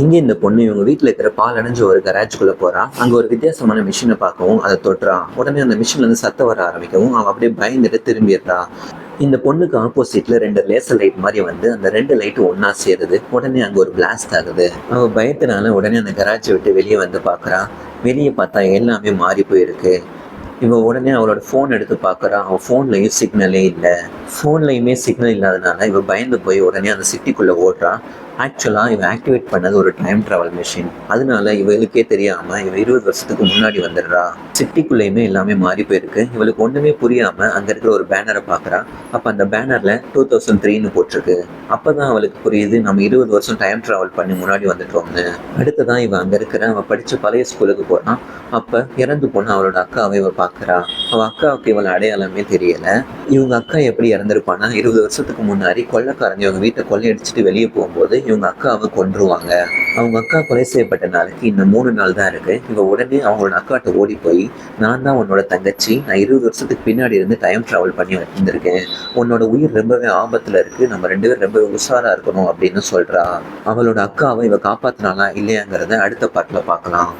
இங்கே இந்த பொண்ணு இவங்க வீட்டில் இருக்கிற பால் அடைஞ்ச ஒரு கராஜுக்குள்ளே போகிறான் அங்கே ஒரு வித்தியாசமான மிஷினை பார்க்கவும் அதை தொட்டுறா உடனே அந்த மிஷின்ல இருந்து சத்தம் வர ஆரம்பிக்கவும் அவன் அப்படியே பயந்துட்டு திரும்பிடுறா இந்த பொண்ணுக்கு ஆப்போசிட்ல ரெண்டு லேசர் லைட் மாதிரி வந்து அந்த ரெண்டு லைட்டும் ஒன்னா சேருது. உடனே அங்க ஒரு பிளாஸ்ட் ஆகுது. அவ பயத்தினால உடனே அந்த கராஜை விட்டு வெளியே வந்து பார்க்கறா. வெளியே பார்த்தா எல்லாமே மாறி போயிருக்கு. இவன் உடனே அவளோட ஃபோன் எடுத்து பார்க்குறான் அவன் ஃபோன்லையும் சிக்னலே இல்லை. ஃபோன்லையுமே சிக்னல் இல்லாதனால இவன் பயந்து போய் உடனே அந்த சிட்டிக்குள்ளே ஓடுறான் ஆக்சுவலாக இவன் ஆக்டிவேட் பண்ணது ஒரு டைம் ட்ராவல் மிஷின் அதனால இவளுக்கே தெரியாமல் இவன் இருபது வருஷத்துக்கு முன்னாடி வந்துடுறா. சிட்டிக்குள்ளேயுமே எல்லாமே மாறி போயிருக்கு. இவளுக்கு ஒன்றுமே புரியாமல் அங்கே இருக்கிற ஒரு பேனரை பார்க்கறா அப்போ அந்த பேனரில் டூ தௌசண்ட் த்ரீன்னு போட்டிருக்கு. அப்போ தான் அவளுக்கு புரியுது நம்ம இருபது வருஷம் டைம் ட்ராவல் பண்ணி முன்னாடி வந்துட்டோம்னு. அடுத்ததான் இவன் அங்கே இருக்கிற அவள் படித்த பழைய ஸ்கூலுக்கு போனான் அப்போ இறந்து போன அவளோட அக்காவை இவள் பார்க்குறா அவள் அக்காவுக்கு இவள அடையாளமே தெரியலை. இவங்க அக்கா எப்படி இறந்துருப்பானா? இருபது வருஷத்துக்கு முன்னாடி கொள்ளைக்காரங்க இவங்க வீட்டை கொள்ளையடிச்சிட்டு வெளியே போகும்போது இவங்க அக்காவை கொன்றுவாங்க. அவங்க அக்கா கொலை செய்யப்பட்ட நாளைக்கு இன்னும் மூணு நாள் தான் இருக்கு. இவ உடனே அவங்களோட அக்காட்ட ஓடி போய் நான் தான் உன்னோட தங்கச்சி. நான் இருபது வருஷத்துக்கு பின்னாடி இருந்து டைம் ட்ராவல் பண்ணி வந்திருக்கேன். உன்னோட உயிர் ரொம்பவே ஆபத்துல இருக்கு. நம்ம ரெண்டு பேரும் ரொம்ப உஷாரா இருக்கணும் அப்படின்னு சொல்றா. அவளோட அக்காவை இவ காப்பாத்தினாலா இல்லையாங்கிறத அடுத்த பாட்டில் பார்க்கலாம்.